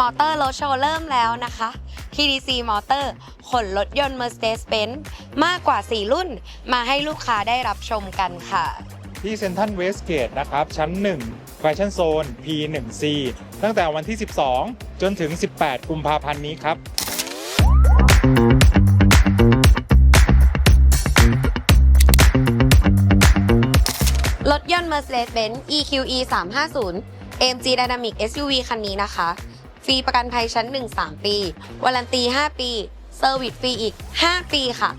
Motor รถโชว์เริ่มแล้วนะคะ TDC Motor ขนรถยนต์ Mercedes-Benz มากกว่า 4 รุ่น มาให้ลูกค้าได้รับชมกันค่ะ ที่เซ็นทรัลเวสเกตนะครับ ชั้น 1 แฟชั่นโซน P1C ตั้งแต่วันที่ 12 จนถึง 18 กุมภาพันธ์นี้ครับรถยนต์ Mercedes-Benz EQE 350 AMG Dynamic SUV คันนี้นะคะ ฟรีประกันภัยชั้น 1 3 ปี วารันตี 5 ปีเซอร์วิสฟรีอีก 5 ปีค่ะ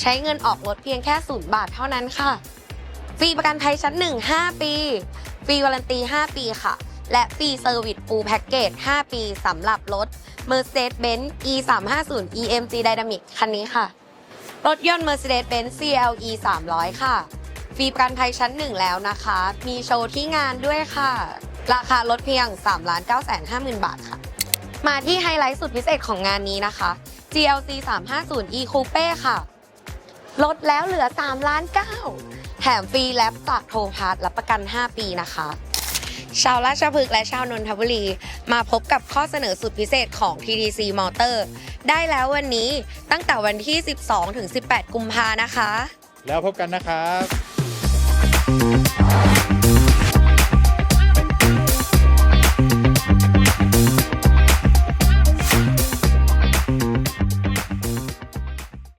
ใช้เงินออกรถเพียงแค่0บาทเท่านั้นค่ะ ฟรีประกันภัยชั้น 1 5 ปี ฟรีวารันตี 5 ปีค่ะ และฟรีเซอร์วิสฟูลแพ็กเกจ 5 ปีสำหรับรถ Mercedes-Benz E 350 EMG Dynamic คันนี้ค่ะ รถยนต์ Mercedes-Benz CLE 300 ค่ะ ฟรีประกันภัยชั้น 1 แล้วนะคะ มีโชว์ที่งานด้วยค่ะ ราคาลดเพียง 3 9 5 0 0 0 0 บาทค่ะ มาที่ไฮไลท์สุดพิเศษของงานนี้นะคะ GLC 350 E Coupe ค่ะ ลดแล้วเหลือ3ล้าน9แถมฟรีแลปจากโทพาร์ทรับประกัน 5 ปีนะคะ ชาวราชพฤกษ์และชาวนนทบุรี มาพบกับข้อเสนอสุดพิเศษของ TDC Motor ได้แล้ววันนี้ตั้งแต่วันที่ 12 ถึง 18 กุมภานะคะ แล้วพบกันนะครับ